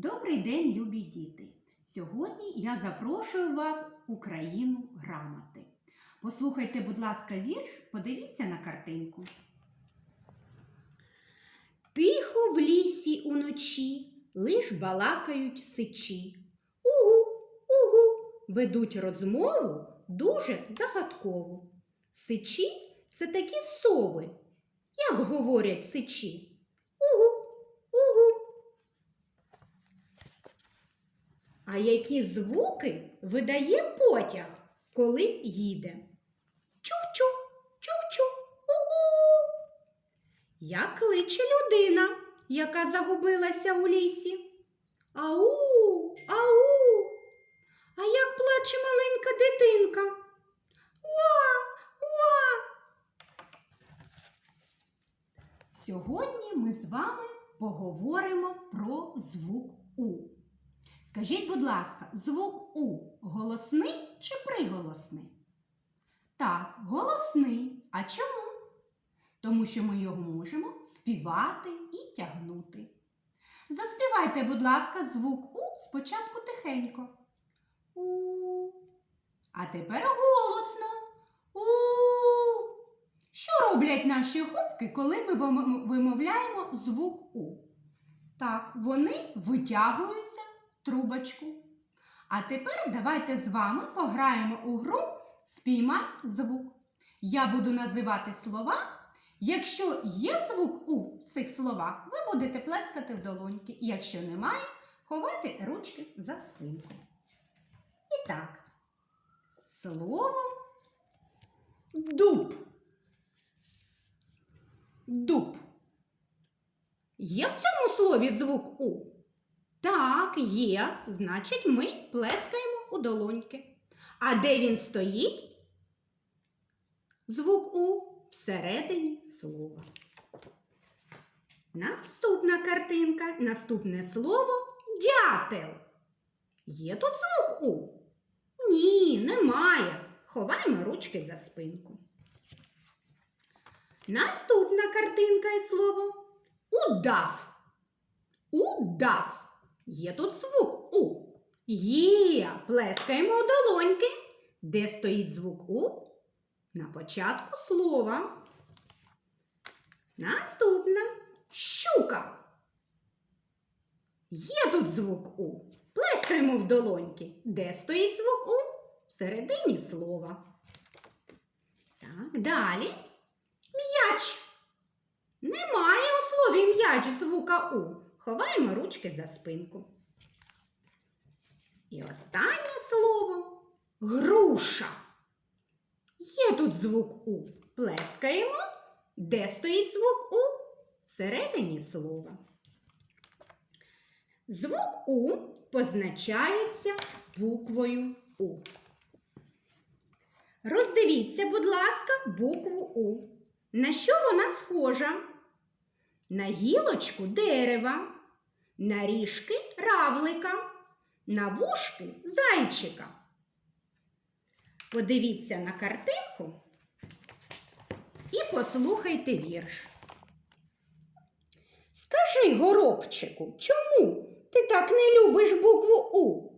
Добрий день, любі діти! Сьогодні я запрошую вас у країну грамоти. Послухайте, будь ласка, вірш, подивіться на картинку. Тихо в лісі уночі, лиш балакають сичі. Угу, угу, ведуть розмову дуже загадкову. Сичі це такі сови. Як говорять сичі? Угу, угу. А які звуки видає потяг, коли їде? Чу-чу, чу-чу, у-у. Як кличе людина, яка загубилася у лісі? Ау, ау. А як плаче маленька дитинка? Уа, уа. Сьогодні ми з вами поговоримо про звук У. Скажіть, будь ласка, звук У голосний чи приголосний? Так, голосний. А чому? Тому що ми його можемо співати і тягнути. Заспівайте, будь ласка, звук У спочатку тихенько. У. А тепер голосно. У. Що роблять наші губки, коли ми вимовляємо звук У? Так, вони витягуються трубочку. А тепер давайте з вами пограємо у гру Спіймай звук. Я буду називати слова. Якщо є звук У цих словах, ви будете плескати в долоньки. Якщо немає, ховати ручки за спинку. І так, слово дуб. Дуб. Є в цьому слові звук У? Так, є. Значить, ми плескаємо у долоньки. А де він стоїть? Звук У всередині слова. Наступна картинка, наступне слово дятел. Є тут звук У? Ні, немає. Ховаємо ручки за спинку. Наступна картинка і слово удав. Удав. Є тут звук У. Є. Плескаємо у долоньки. Де стоїть звук У? На початку слова. Наступна щука. Є тут звук У. Плескаємо в долоньки. Де стоїть звук У? Всередині слова. Так, далі. М'яч. Немає у слові м'яч звука У. Ховаємо ручки за спинку. І останнє слово груша. Є тут звук У. Плескаємо. Де стоїть звук У? Всередині слова. Звук У позначається буквою У. Роздивіться, будь ласка, букву У. На що вона схожа? На гілочку дерева, на ріжки равлика, на вушки зайчика. Подивіться на картинку і послухайте вірш. Скажи, горобчику, чому ти так не любиш букву У?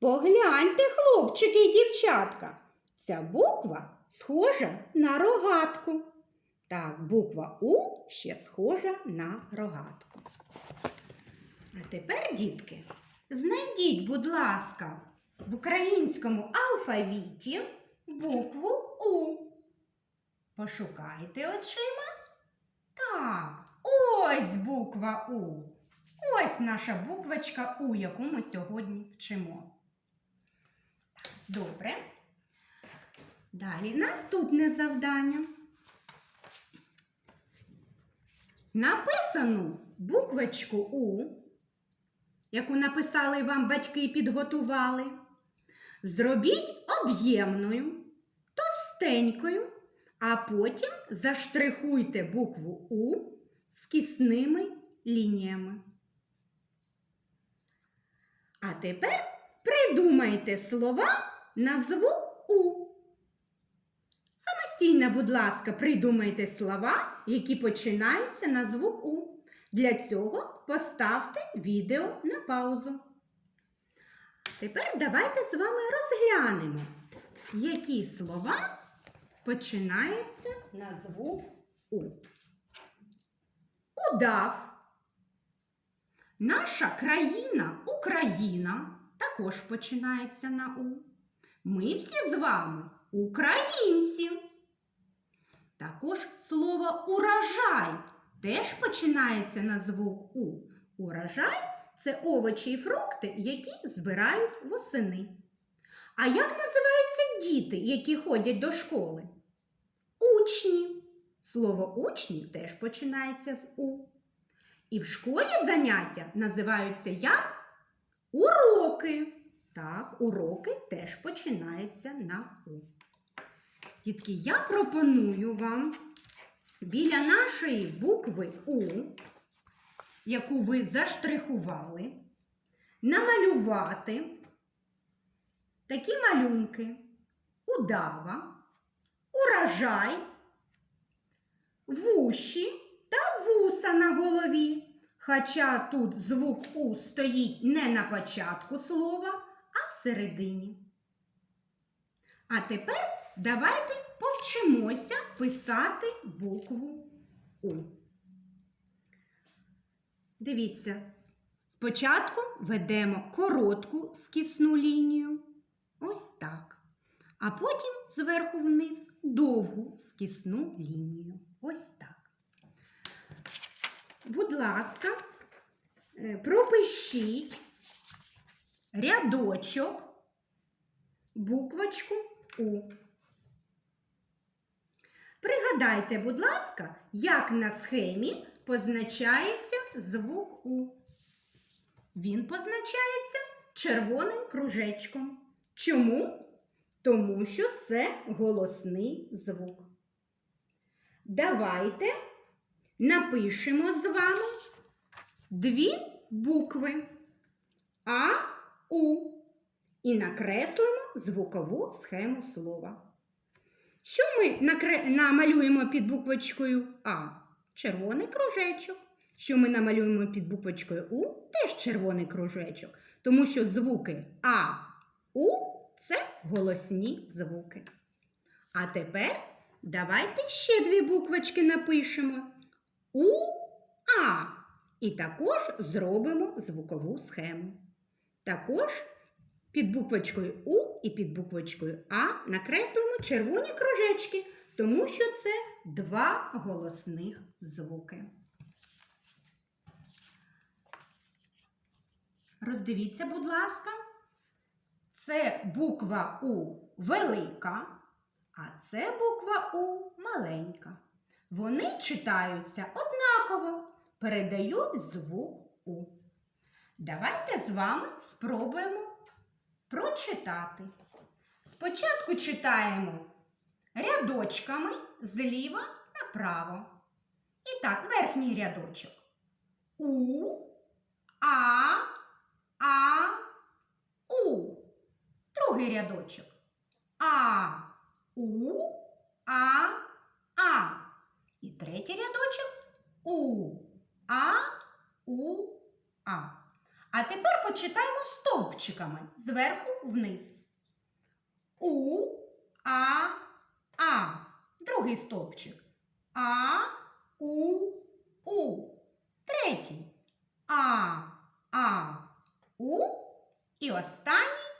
Погляньте, хлопчики і дівчатка, ця буква схожа на рогатку. Так, буква У ще схожа на рогатку. А тепер, дітки, знайдіть, будь ласка, в українському алфавіті букву У. Пошукайте очима. Так, ось буква У. Ось наша буквочка У, яку ми сьогодні вчимо. Добре. Далі наступне завдання. Написану буквочку У, яку написали вам батьки і підготували, зробіть об'ємною, товстенькою, а потім заштрихуйте букву У з кисними лініями. А тепер придумайте слова на звук У. Самостійно, будь ласка, придумайте слова, які починаються на звук У. Для цього поставте відео на паузу. Тепер давайте з вами розглянемо, які слова починаються на звук У. Удав. Наша країна Україна також починається на У. Ми всі з вами українці. Також слово урожай теж починається на звук У. Урожай це овочі і фрукти, які збирають восени. А як називаються діти, які ходять до школи? Учні. Слово учні теж починається з У. І в школі заняття називаються як уроки. Так, уроки теж починаються на У. Дітки, я пропоную вам біля нашої букви У, яку ви заштрихували, намалювати такі малюнки удава, урожай, вуші та вуса на голові. Хоча тут звук У стоїть не на початку слова, а всередині. А тепер давайте повчимося писати букву У. Дивіться, спочатку ведемо коротку скісну лінію. Ось так. А потім зверху вниз довгу скісну лінію. Ось так. Будь ласка, е, пропишіть рядочок, буквочку У. Пригадайте, будь ласка, як на схемі позначається звук У. Він позначається червоним кружечком. Чому? Тому що це голосний звук. Давайте напишемо з вами дві букви А, У і накреслимо звукову схему слова. Що ми намалюємо під буквочкою А? Червоний кружечок. Що ми намалюємо під буквочкою У? Теж червоний кружечок. Тому що звуки А, У це голосні звуки. А тепер давайте ще дві буквочки напишемо. У, А. І також зробимо звукову схему. Також під буквочкою У і під буквочкою А накреслимо червоні кружечки, тому що це два голосних звуки. Роздивіться, будь ласка, це буква У велика, а це буква У маленька. Вони читаються однаково, передають звук У. Давайте з вами спробуємо прочитати. Спочатку читаємо рядочками зліва направо. І так, верхній рядочок. У, А, А, У. Другий рядочок. А, У, А, А. І третій рядочок У, А, У, А. А тепер почитаємо стовпчиками зверху вниз. У, А, А. Другий стовпчик. А, У, У. Третій. А, А, У. І останній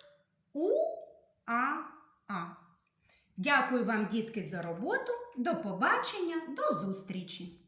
У, А, А. Дякую вам, дітки, за роботу. До побачення, до зустрічі!